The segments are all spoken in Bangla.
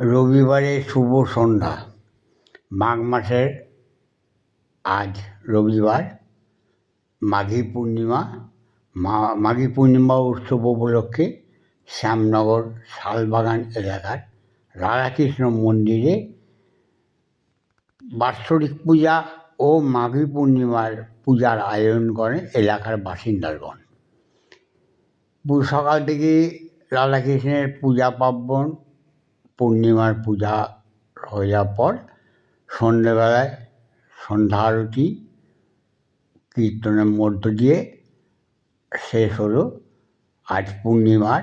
রবিবারে শুভ সন্ধ্যা। মাঘ মাসের আজ রবিবার, মাঘী পূর্ণিমা, মা- মাঘী পূর্ণিমা উৎসব উপলক্ষে শ্যামনগর শালবাগান এলাকার রাধাকৃষ্ণ মন্দিরে বাৎসরিক পূজা ও মাঘী পূর্ণিমার পূজার আয়োজন করে এলাকার বাসিন্দাগণ। পু- সকাল থেকে রাধাকৃষ্ণের পূজা পার্বণ পূর্ণিমার পূজা হয়ে যাওয়ার পর সন্ধেবেলায় সন্ধ্যা আরতি, কীর্তনের মধ্য দিয়ে শেষ হলো আজ পূর্ণিমার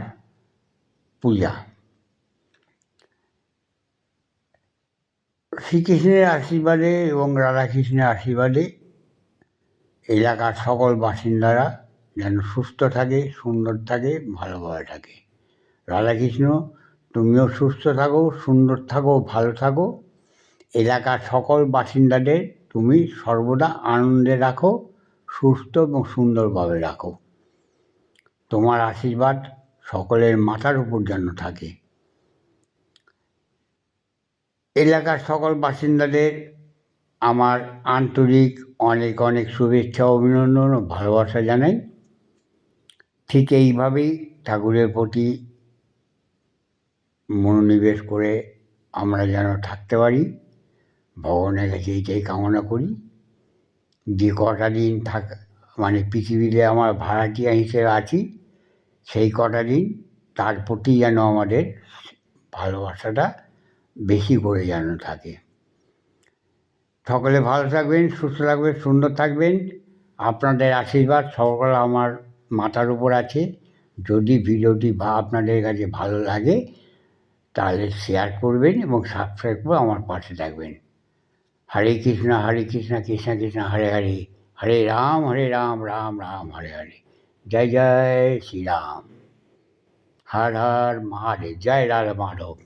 পূজা। শ্রীকৃষ্ণের আশীর্বাদে এবং রাধাকৃষ্ণের আশীর্বাদে এলাকার সকল বাসিন্দারা যেন সুস্থ থাকে, সুন্দর থাকে, ভালোভাবে থাকে। রাধাকৃষ্ণ তুমিও সুস্থ থাকো, সুন্দর থাকো, ভালো থাকো। এলাকার সকল বাসিন্দাদের তুমি সর্বদা আনন্দে রাখো, সুস্থ এবং সুন্দরভাবে রাখো। তোমার আশীর্বাদ সকলের মাথার উপর যেন থাকে। এলাকার সকল বাসিন্দাদের আমার আন্তরিক অনেক অনেক শুভেচ্ছা, অভিনন্দন ও ভালোবাসা জানাই। ঠিক এইভাবেই ঠাকুরের প্রতি মনোনিবেশ করে আমরা যেন থাকতে পারি, ভগবানের কাছে এইটাই কামনা করি। যে কটা দিন থাক মানে পৃথিবীতে আমার ভাড়াটিয়া হিসেবে আছি, সেই কটা দিন তার প্রতি যেন আমাদের ভালোবাসাটা বেশি করে যেন থাকে। সকলে ভালো থাকবেন, সুস্থ থাকবেন, সুন্দর থাকবেন। আপনাদের আশীর্বাদ সকল আমার মাথার উপর আছে। যদি ভিডিওটি বা আপনাদের কাছে ভালো লাগে তাহলে শেয়ার করবেন এবং সাবস্ক্রাইব করে আমার পাশে থাকবেন। হরে কৃষ্ণ হরে কৃষ্ণ কৃষ্ণ কৃষ্ণ, হরে হরে হরে রাম হরে রাম রাম রাম, হরে হরে। জয় জয়, শ্রীরাম। হর হর, মহাদেব, জয় রাধা মাধব।